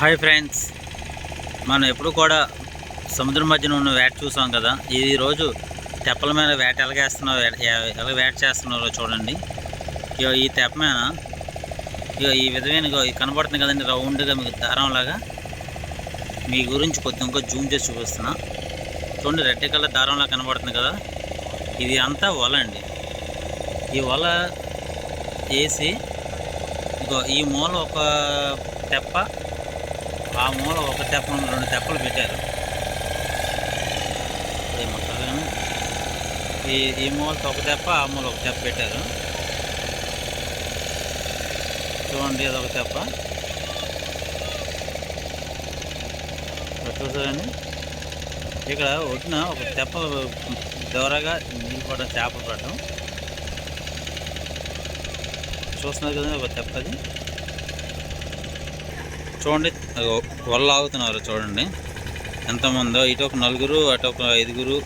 Hi friends. మనం ఎప్పుడు కూడా సముద్రం మధ్యన ఉన్న వేట చూసాం కదా. ఈ రోజు తెప్పల మీద వేట ఎలాగేస్తున్నావు ఎలా వేట చేస్తున్నారో చూడండి. ఇక ఈ తెప్ప మీద ఇగో ఈ విధమైన కనబడుతుంది కదండి రౌండ్గా మీకు దారంలాగా. మీ గురించి కొద్ది ఇంకో జూమ్ చేసి చూపిస్తున్నా. చూడండి రెడ్ కలర్ దారంలా కనబడుతుంది కదా. ఇది అంతా వల అండి. ఈ వల వేసి ఇగో ఈ మూల ఒక తెప్ప ఆ మూల ఒక తెప్ప రెండు తెప్పలు పెట్టారు. ఈ ఈ మూలతో ఒక తెప్ప ఆ మూల ఒక తెప్ప పెట్టారు. చూడండి అదొక తెప్ప. ఇక్కడ చూసారండి ఇక్కడ ఒడ్డున ఒక తెప్ప దూరగా నీళ్ళు పడడం చేపలు పడడం చూస్తున్నారు కదా ఒక తెప్పది. చూడండి వల్ల ఆగుతున్నారు చూడండి. ఎంతమందో ఇటు ఒక నలుగురు అటు ఒక ఐదుగురు.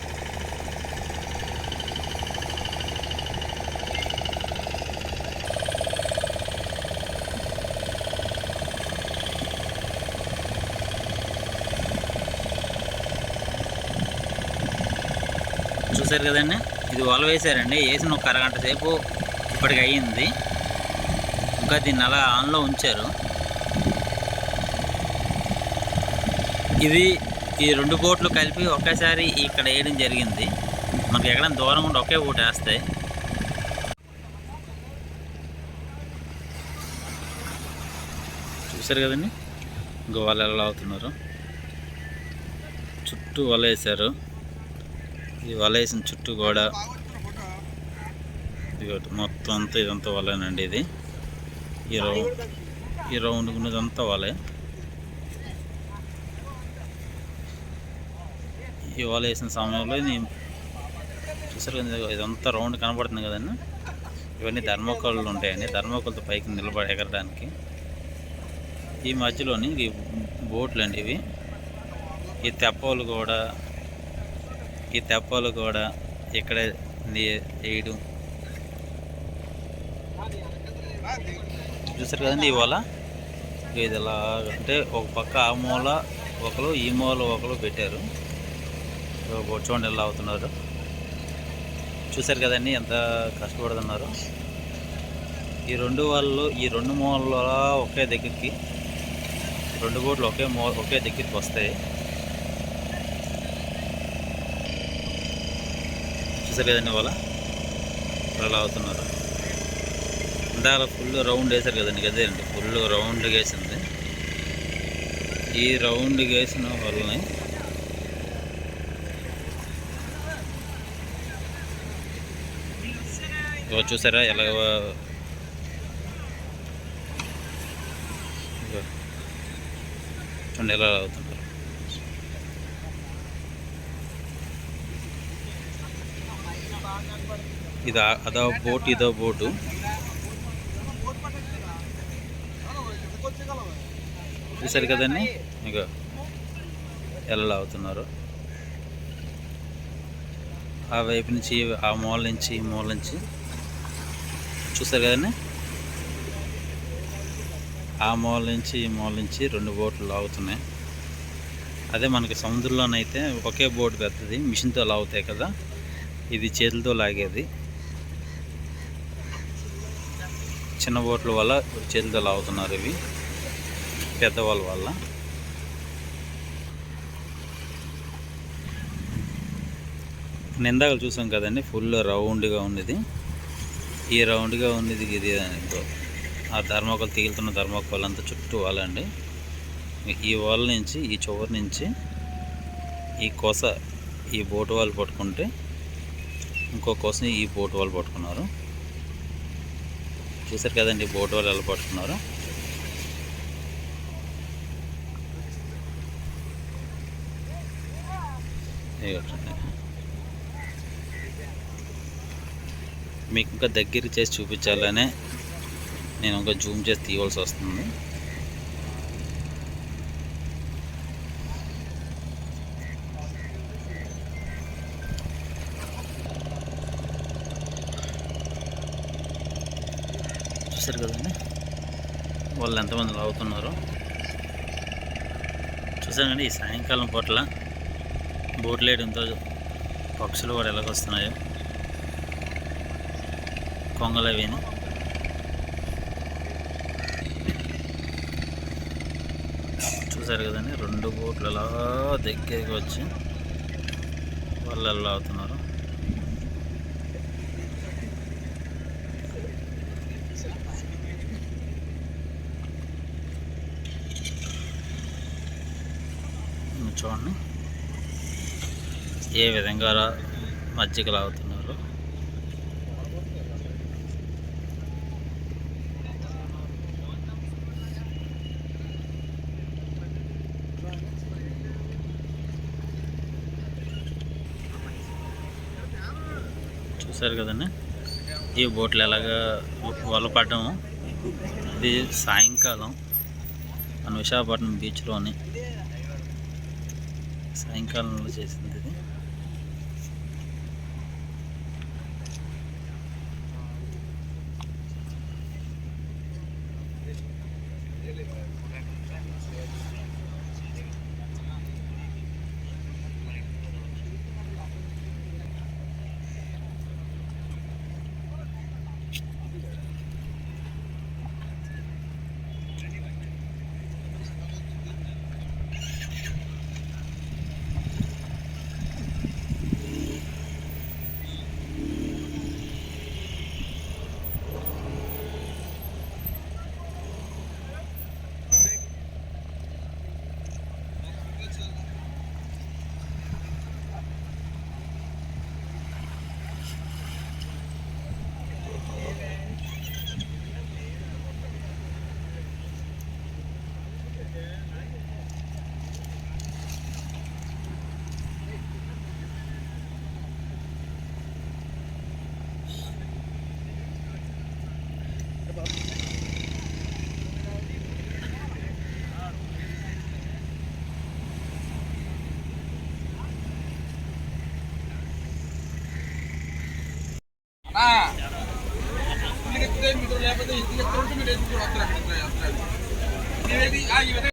చూసారు కదండి? ఇది వల వేశారండి. వేసిన ఒక అరగంట సేపు ఇప్పటికి అయ్యింది. ఇంకా దీన్ని అలా ఆన్లో ఉంచారు. ఇది ఈ రెండు బోట్లు కలిపి ఒకేసారి ఇక్కడ వేయడం జరిగింది. మనకి ఎక్కడైనా దూరం ఉండి ఒకే బోట్ వేస్తాయి చూసారు కదండి? ఇంకో వాళ్ళు ఎలా అవుతున్నారు చుట్టూ వల వేశారు. ఈ వల వేసిన చుట్టూ కూడా మొత్తం అంతా ఇదంతా వలేనండి ఇది. ఈ రౌండ్ ఈ రౌండ్ ఉన్నదంతా వలే. ఇవాళ వేసిన సమయంలో నేను చూసారు కదా ఇదంతా రౌండ్ కనబడుతుంది కదండి. ఇవన్నీ ధర్మకోళ్ళు ఉంటాయండి. ధర్మకోళ్ళతో పైకి నిలబడి ఎగరడానికి. ఈ మధ్యలోని ఈ బోట్లు అండి ఇవి. ఈ తెప్పలు కూడా ఈ తెప్పలు కూడా ఇక్కడ వేయడం. చూసారు కదండి ఇవాళ? ఇది ఎలా అంటే ఒక పక్క ఆ మూల ఒకరు ఈ మూల ఒకరు పెట్టారు. చూడండి ఎలా అవుతున్నారు చూశారు కదండి ఎంత కష్టపడుతున్నారు. ఈ రెండు వాళ్ళు ఈ రెండు మూలలో ఒకే దగ్గరికి రెండు బోట్లు ఒకే మూ ఒకే దగ్గరికి వస్తాయి. చూసారు కదండి వాళ్ళ ఎలా అవుతున్నారు ఇందాక ఫుల్ రౌండ్ వేశారు కదండి అదే అండి. ఫుల్ రౌండ్ వేసింది. ఈ రౌండ్ వేసిన వాళ్ళని చూసారా? ఎలా చూడండి ఎలా అవుతున్నారు ఇది అదో బోట్ ఇదో బోటు. చూసారు కదండి? ఇక ఎలా అవుతున్నారు? ఆ వైపు నుంచి ఆ మూల నుంచి ఈ మూల నుంచి. చూసారు కదండి? ఆ మూల నుంచి ఈ మూల నుంచి రెండు బోట్లు లాగుతున్నాయి. అదే మనకి సముద్రంలోనైతే ఒకే బోట్ పెద్దది మిషన్తో లాగుతాయి కదా? ఇది చేతులతో లాగేది. చిన్న బోట్ల వల్ల చేతులతో లాగుతున్నారు ఇవి. పెద్దవాళ్ళ వల్ల. నిందాకలు చూసాం కదండి ఫుల్ రౌండ్గా ఉన్నది. ఈ రౌండ్గా ఉన్నది ఇది ఇదో. ఆ ధర్మకోల్ తీగులుతున్న ధర్మకోల్ అంతా చుట్టూ వాళ్ళండి. ఈ వాళ్ళ నుంచి ఈ చివరి నుంచి ఈ కోస ఈ బోటు వాళ్ళు పట్టుకుంటే ఇంకో కోసం ఈ బోటు వాళ్ళు పట్టుకున్నారు. చూసారు కదండి బోటు వాళ్ళు ఎలా పట్టుకున్నారు? ఇవ్వండి మీకు ఇంకా దగ్గర చేసి చూపించాలనే నేను ఇంకా జూమ్ చేసి తీయవలసి వస్తుంది. చూసారు కదండి? వాళ్ళు ఎంతమంది లాగుతున్నారో. చూసానండి ఈ సాయంకాలం పూట్ల బోట్లు వేయడంతో పక్షులు కూడా ఎలాగొస్తున్నాయో. పొంగల్ అవిని చూసారు కదండి రెండు బోట్లు అలా దగ్గరికి వచ్చి వాళ్ళు ఎలా అవుతున్నారు. చూడండి. ఏ విధంగా మజ్జిగలు అవుతుంది చూసారు కదండి. ఈ బోట్లు ఎలాగా వల పడ్డము. ఇది సాయంకాలం మన విశాఖపట్నం బీచ్లోని సాయంకాలంలో చేసింది ఇది. ఇల్లు ఎత్తితే మీరు లేకపోతే ఇల్లు ఎత్తుంటే మీరు ఎత్తుకుని వస్తారు అక్కడ